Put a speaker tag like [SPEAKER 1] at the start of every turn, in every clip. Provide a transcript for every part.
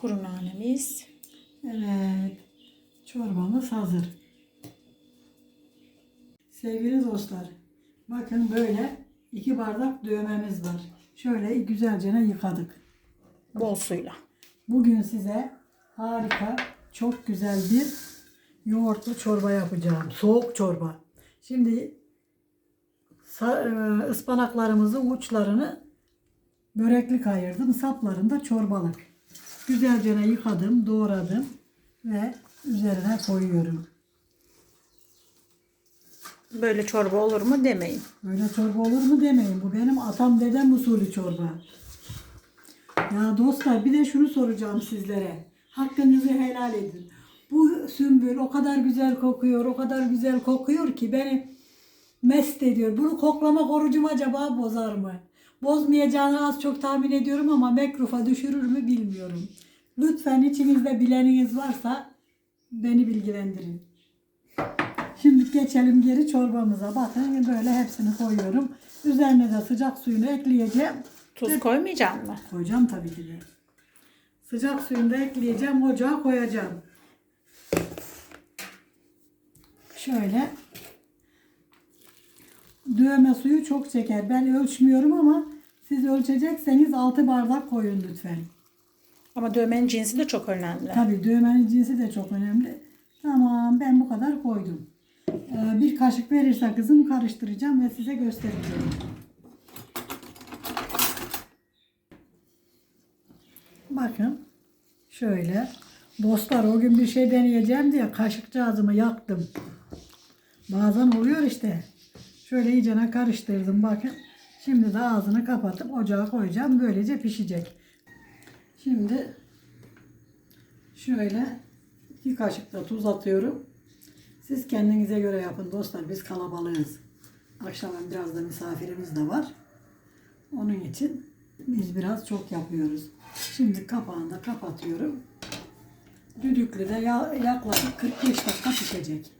[SPEAKER 1] Kuru nanemiz.
[SPEAKER 2] Evet. Çorbamız hazır. Sevgili dostlar. Bakın böyle iki bardak dövmemiz var. Şöyle güzelce yıkadık.
[SPEAKER 1] Bol suyla.
[SPEAKER 2] Bugün size harika, çok güzel bir yoğurtlu çorba yapacağım. Soğuk çorba. Şimdi e, ıspanaklarımızı uçlarını böreklik ayırdım. Saplarını da çorbalık. Güzelce yıkadım, doğradım ve üzerine koyuyorum.
[SPEAKER 1] Böyle çorba olur mu demeyin.
[SPEAKER 2] Böyle çorba olur mu demeyin. Bu benim atam dedem usulü çorba. Ya dostlar bir de şunu soracağım sizlere. Hakkınızı helal edin. Bu sümbül o kadar güzel kokuyor, o kadar güzel kokuyor ki beni mest ediyor. Bunu koklamak orucumu acaba bozar mı? Bozmayacağını az çok tahmin ediyorum ama mekrufa düşürür mü bilmiyorum. Lütfen içinizde bileniniz varsa beni bilgilendirin. Şimdi geçelim geri çorbamıza. Bakın böyle hepsini koyuyorum. Üzerine de sıcak suyunu ekleyeceğim.
[SPEAKER 1] Tuz koymayacak mı?
[SPEAKER 2] Koyacağım tabii ki de. Sıcak suyunu da ekleyeceğim. Ocağa koyacağım. Şöyle. Dövme suyu çok çeker. Ben ölçmüyorum ama siz ölçecekseniz 6 bardak koyun lütfen.
[SPEAKER 1] Ama dövmenin cinsi de çok önemli.
[SPEAKER 2] Tabii dövmenin cinsi de çok önemli. Tamam ben bu kadar koydum. Ee, bir kaşık verirse kızım karıştıracağım ve size göstereceğim. Bakın şöyle. Dostlar o gün bir şey deneyeceğim diye kaşıkcağızımı yaktım. Bazen oluyor işte. Şöyle iyicene karıştırdım bakın. Şimdi de ağzını kapatıp ocağa koyacağım. Böylece pişecek. Şimdi Şöyle iki kaşık da tuz atıyorum. Siz kendinize göre yapın dostlar. Biz kalabalığız. Akşamın biraz da misafirimiz de var. Onun için biz biraz çok yapıyoruz. Şimdi kapağını da kapatıyorum. Düdüklü de ya- yaklaşık 45 dakika pişecek.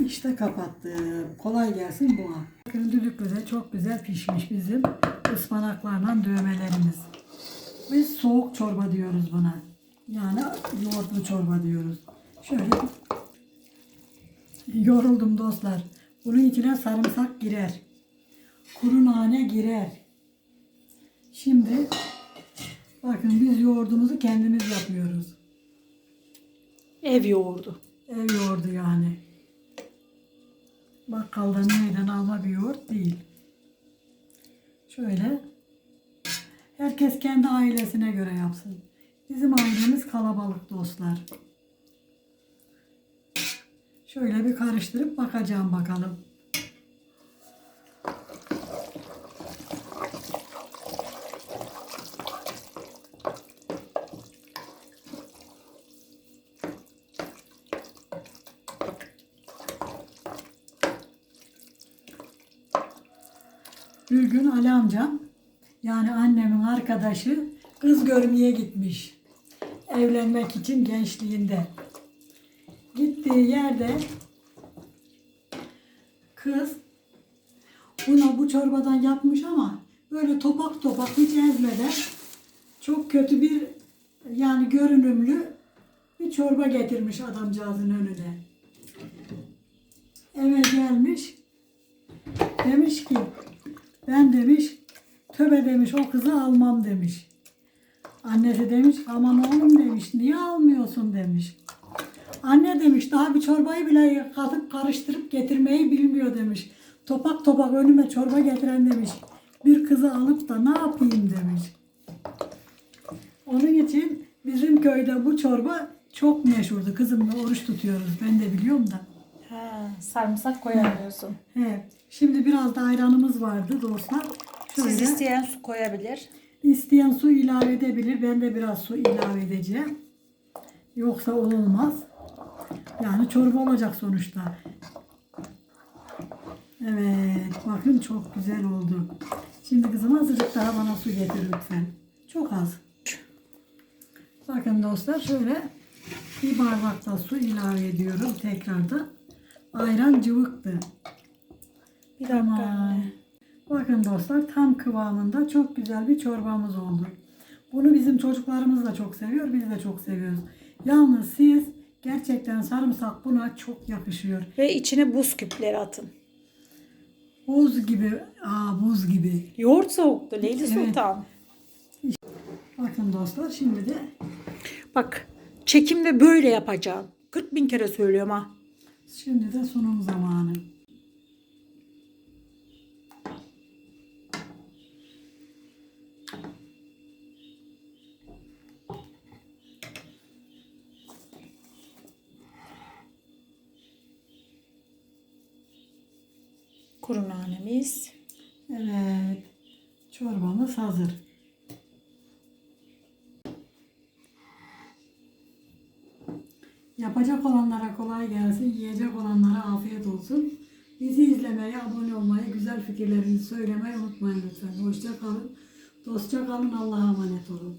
[SPEAKER 2] İşte kapattım. Kolay gelsin buna. Bakın düdüklü de çok güzel pişmiş bizim ıspanaklarla dövmelerimiz. Biz soğuk çorba diyoruz buna. Yani yoğurtlu çorba diyoruz. Şöyle yoruldum dostlar. Bunun içine sarımsak girer. Kuru nane girer. Şimdi bakın biz yoğurdumuzu kendimiz yapıyoruz.
[SPEAKER 1] Ev yoğurdu.
[SPEAKER 2] Ev yoğurdu yani. Bakkaldan neyden alma bir yoğurt değil. Şöyle. Herkes kendi ailesine göre yapsın. Bizim ailemiz kalabalık dostlar. Şöyle bir karıştırıp bakacağım bakalım. Bir gün Ali amcam yani annemin arkadaşı kız görmeye gitmiş. Evlenmek için gençliğinde. Gittiği yerde kız buna bu çorbadan yapmış ama böyle topak topak hiç ezmeden çok kötü bir yani görünümlü bir çorba getirmiş adamcağızın önüne. Eve gelmiş. Demiş ki ben demiş töbe demiş o kızı almam demiş. Annesi demiş aman oğlum demiş niye almıyorsun demiş. Anne demiş daha bir çorbayı bile katıp karıştırıp getirmeyi bilmiyor demiş. Topak topak önüme çorba getiren demiş. Bir kızı alıp da ne yapayım demiş. Onun için bizim köyde bu çorba çok meşhurdu. Kızımla oruç tutuyoruz. Ben de biliyorum da.
[SPEAKER 1] Ha, sarımsak koyamıyorsun.
[SPEAKER 2] He. Şimdi biraz da ayranımız vardı dostlar. Şöyle
[SPEAKER 1] Siz isteyen su koyabilir.
[SPEAKER 2] isteyen su ilave edebilir. Ben de biraz su ilave edeceğim. Yoksa olmaz. Yani çorba olacak sonuçta. Evet. Bakın çok güzel oldu. Şimdi kızım azıcık daha bana su getir lütfen. Çok az. Bakın dostlar şöyle bir bardak da su ilave ediyorum tekrardan. Ayran cıvıktı.
[SPEAKER 1] Bir dakika
[SPEAKER 2] Tamam. Bakın dostlar tam kıvamında çok güzel bir çorbamız oldu. Bunu bizim çocuklarımız da çok seviyor, biz de çok seviyoruz. Yalnız siz gerçekten sarımsak buna çok yakışıyor.
[SPEAKER 1] Ve içine buz küpleri atın.
[SPEAKER 2] Buz gibi, aa buz gibi.
[SPEAKER 1] Yoğurt soğuktu Leyli
[SPEAKER 2] Evet.
[SPEAKER 1] Sultan.
[SPEAKER 2] Bakın dostlar şimdi de
[SPEAKER 1] Bak çekimde böyle yapacağım. 40 bin kere söylüyorum ha.
[SPEAKER 2] Şimdi de sunum zamanı.
[SPEAKER 1] Kuru nanemiz.
[SPEAKER 2] Evet. Çorbamız hazır. Yapacak olanlara kolay gelsin, yiyecek olanlara afiyet olsun. Bizi izlemeyi, abone olmayı, güzel fikirlerinizi söylemeyi unutmayın lütfen. Hoşça kalın, dostça kalın, Allah'a emanet olun.